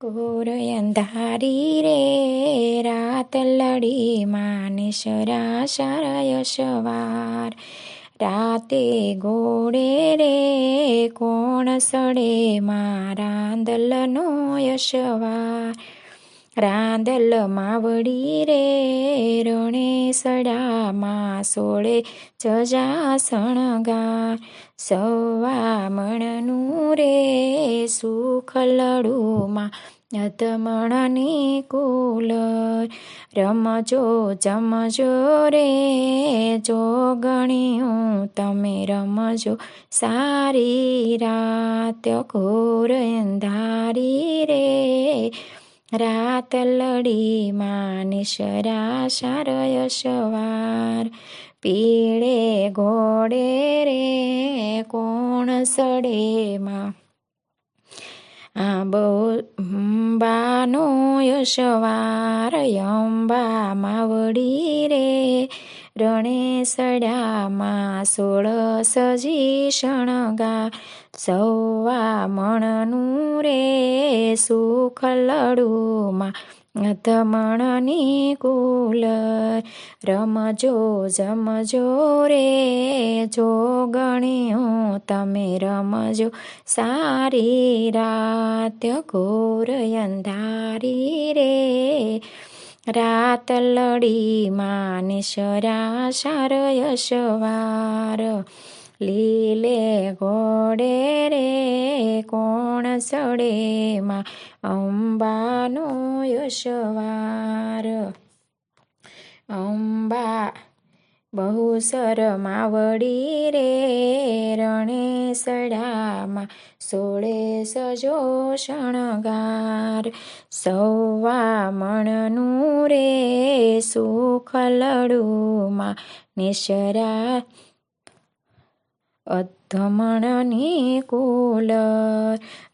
Core અંધારી રે રાત લડી માનેશ્વરા શરય સવાર રાતે ગોળે રે કોણ સડે મારાંદલનો યશવાર રાંદલ માવડી રે રણે સડામાં સોળે જજા શણગાર સવા મણનું રે સુખ લડુમાં અધમણની કુલ રમજો, જમજો રે, જો ગણ્યું તમે રમજો. સારી રાત, ઘોર અંધારી રે. રાત લડી માનિશ શારય સવાર પીળે ઘોડે રે કોણ સડેમાં આંબો, અંબાનો યશવાર અંબા માવડી રે રણે સોળ સજી શણગા સૌવા મણનું રે સુખ લડુમાં ધમણની કુલ રમજો, જમજો રે, જો ગણ્યો તમે રમજો, સારી રાત ઘોર અંધારી રે. રાત લડી માનેશ્વરા શારય યશવાર. લીલે ઘોડે રે કોણ સડેમાં અંબાનો યશવાર. અંબા, બહુ સરમાવડી રે રણે સડામાં સોળે સજો શણગાર. સૌવા મણનું રે સુખ લડુમાં નિશરા અધમણની કુલ,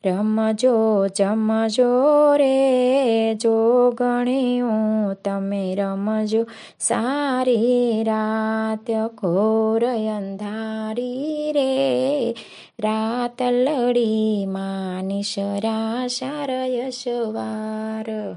રમજો જમજો રે જો ગણ્યું તમે રમજો સારી રાત, ઘોર અંધારી રે. રાત લડી માનિશરા શારય સવાર